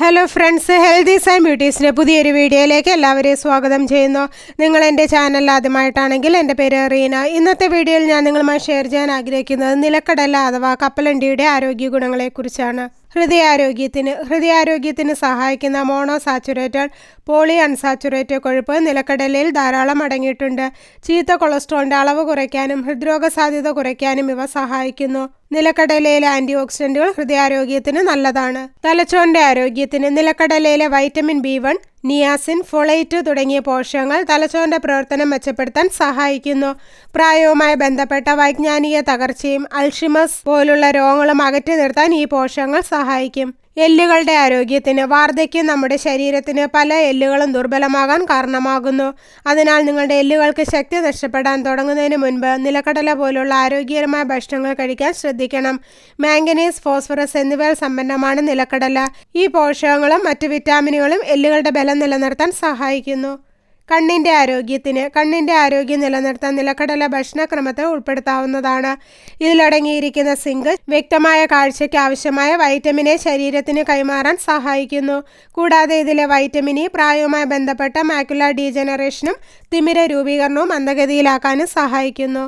Hello friends healthy and ബ്യൂട്ടീസിന്റെ പുതിയൊരു വീഡിയോയിലേക്ക് എല്ലാവരെയും സ്വാഗതം ചെയ്യുന്നു. നിങ്ങൾ എന്റെ ചാനൽ ആദ്യമായിട്ടാണെങ്കിൽ എന്റെ പേര് റീന. ഇന്നത്തെ വീഡിയോയിൽ ഞാൻ നിങ്ങളുമായി ഷെയർ ചെയ്യാൻ ആഗ്രഹിക്കുന്നത് നിലക്കടല അഥവാ കപ്പലണ്ടിയുടെ ആരോഗ്യ ഗുണങ്ങളെക്കുറിച്ചാണ്. ഹൃദയാരോഗ്യത്തിന് ഹൃദയാരോഗ്യത്തിന് സഹായിക്കുന്ന മോണോ സാച്ചുറേറ്റഡ് പോളി അൺസാച്ചുറേറ്റഡ് കൊഴുപ്പ് നിലക്കടലയിൽ ധാരാളം അടങ്ങിയിട്ടുണ്ട്. ചീത്ത കൊളസ്ട്രോളിന്റെ അളവ് കുറയ്ക്കാനും ഹൃദ്രോഗ സാധ്യത കുറയ്ക്കാനും ഇവ സഹായിക്കുന്നു. നിലക്കടലയിലെ ആന്റി ഓക്സിഡന്റുകൾ ഹൃദയാരോഗ്യത്തിന് നല്ലതാണ്. തലച്ചോറിന്റെ ആരോഗ്യത്തിന് നിലക്കടലയിലെ vitamin B one niacin folate തുടങ്ങിയ പോഷകങ്ങൾ തലച്ചോറിന്റെ പ്രവർത്തനം മെച്ചപ്പെടുത്താൻ സഹായിക്കുന്നു. പ്രായവുമായി ബന്ധപ്പെട്ട വൈജ്ഞാനിക തകർച്ചയും അൾഷിമസ് പോലുള്ള രോഗങ്ങളും അകറ്റി നിർത്താൻ ഈ പോഷകങ്ങൾ സഹായിക്കും. എല്ലുകളുടെ ആരോഗ്യത്തിന് വാർദ്ധക്യം നമ്മുടെ ശരീരത്തിന് പല എല്ലുകളും ദുർബലമാകാൻ കാരണമാകുന്നു. അതിനാൽ നിങ്ങളുടെ എല്ലുകൾക്ക് ശക്തി നഷ്ടപ്പെടാൻ തുടങ്ങുന്നതിന് മുൻപ് നിലക്കടല പോലുള്ള ആരോഗ്യകരമായ ഭക്ഷണങ്ങൾ കഴിക്കാൻ ശ്രദ്ധിക്കണം. മാംഗനീസ് ഫോസ്ഫറസ് എന്നിവ സമ്പന്നമാണ് നിലക്കടല. ഈ പോഷകങ്ങളും മറ്റ് വിറ്റാമിനുകളും എല്ലുകളുടെ ബലം നിലനിർത്താൻ സഹായിക്കുന്നു. കണ്ണിന്റെ ആരോഗ്യത്തിന് കണ്ണിന്റെ ആരോഗ്യം നിലനിർത്താൻ നിലക്കടല ഭക്ഷണക്രമത്തിൽ ഉൾപ്പെടുത്താവുന്നതാണ്. ഇതിലടങ്ങിയിരിക്കുന്ന സിങ്ക് വ്യക്തമായ കാഴ്ചയ്ക്ക് ആവശ്യമായ വൈറ്റമിനെ ശരീരത്തിന് കൈമാറാൻ സഹായിക്കുന്നു. കൂടാതെ ഇതിലെ വൈറ്റമിൻ ഇ പ്രായവുമായി ബന്ധപ്പെട്ട മാക്കുല ഡീജനറേഷനും തിമിര രൂപീകരണവും മന്ദഗതിയിലാക്കാനും സഹായിക്കുന്നു.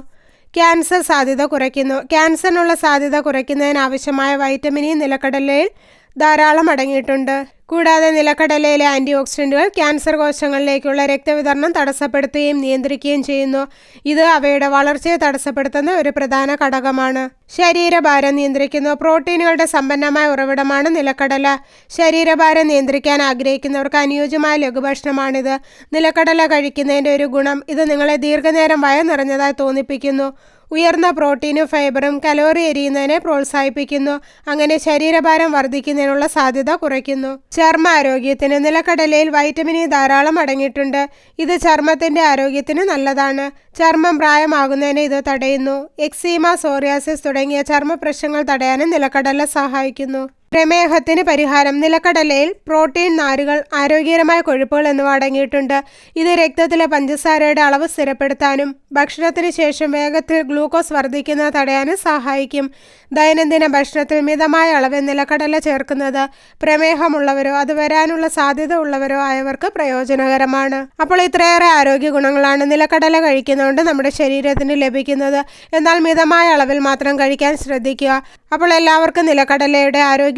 ക്യാൻസർ സാധ്യത കുറയ്ക്കുന്നു. ക്യാൻസറിനുള്ള സാധ്യത കുറയ്ക്കുന്നതിനാവശ്യമായ വൈറ്റമിൻ ഇ നിലക്കടലയിൽ ധാരാളം അടങ്ങിയിട്ടുണ്ട്. കൂടാതെ നിലക്കടലയിലെ ആന്റി ഓക്സിഡന്റുകൾ ക്യാൻസർ കോശങ്ങളിലേക്കുള്ള രക്തവിതരണം തടസ്സപ്പെടുത്തുകയും നിയന്ത്രിക്കുകയും ചെയ്യുന്നു. ഇത് അവയുടെ വളർച്ചയെ തടസ്സപ്പെടുത്തുന്ന ഒരു പ്രധാന ഘടകമാണ്. ശരീരഭാരം നിയന്ത്രിക്കുന്നു. പ്രോട്ടീനുകളുടെ സമ്പന്നമായ ഉറവിടമാണ് നിലക്കടല. ശരീരഭാരം നിയന്ത്രിക്കാൻ ആഗ്രഹിക്കുന്നവർക്ക് അനുയോജ്യമായ ലഘുഭക്ഷണമാണിത്. നിലക്കടല കഴിക്കുന്നതിന്റെ ഒരു ഗുണം ഇത് നിങ്ങളെ ദീർഘനേരം വയ നിറഞ്ഞതായി തോന്നിപ്പിക്കുന്നു. ഉയർന്ന പ്രോട്ടീനും ഫൈബറും കലോറി എരിയുന്നതിനെ പ്രോത്സാഹിപ്പിക്കുന്നു. അങ്ങനെ ശരീരഭാരം വർദ്ധിക്കുന്നതിനുള്ള സാധ്യത കുറയ്ക്കുന്നു. ചർമ്മ ആരോഗ്യത്തിന് നിലക്കടലയിൽ വൈറ്റമിൻ ഇ ധാരാളം അടങ്ങിയിട്ടുണ്ട്. ഇത് ചർമ്മത്തിന്റെ ആരോഗ്യത്തിന് നല്ലതാണ്. ചർമ്മം പ്രായമാകുന്നതിനെ ഇത് തടയുന്നു. എക്സീമ സോറിയാസിസ് തുടങ്ങിയ ചർമ്മ പ്രശ്നങ്ങൾ തടയാനും നിലക്കടല സഹായിക്കുന്നു. പ്രമേഹത്തിന് പരിഹാരം. നിലക്കടലയിൽ പ്രോട്ടീൻ നാരുകൾ ആരോഗ്യകരമായ കൊഴുപ്പുകൾ എന്നിവ അടങ്ങിയിട്ടുണ്ട്. ഇത് രക്തത്തിലെ പഞ്ചസാരയുടെ അളവ് സ്ഥിരപ്പെടുത്താനും ഭക്ഷണത്തിന് ശേഷം വേഗത്തിൽ ഗ്ലൂക്കോസ് വർദ്ധിക്കുന്നത് തടയാനും സഹായിക്കും. ദൈനംദിന ഭക്ഷണത്തിൽ മിതമായ അളവിൽ നിലക്കടല ചേർക്കുന്നത് പ്രമേഹമുള്ളവരോ അത് വരാനുള്ള സാധ്യത ഉള്ളവരോ ആയവർക്ക് പ്രയോജനകരമാണ്. അപ്പോൾ ഇത്രയേറെ ആരോഗ്യ ഗുണങ്ങളാണ് നിലക്കടല കഴിക്കുന്നതുകൊണ്ട് നമ്മുടെ ശരീരത്തിന് ലഭിക്കുന്നത്. എന്നാൽ മിതമായ അളവിൽ മാത്രം കഴിക്കാൻ ശ്രദ്ധിക്കുക. അപ്പോൾ എല്ലാവർക്കും നിലക്കടലയുടെ ആരോഗ്യ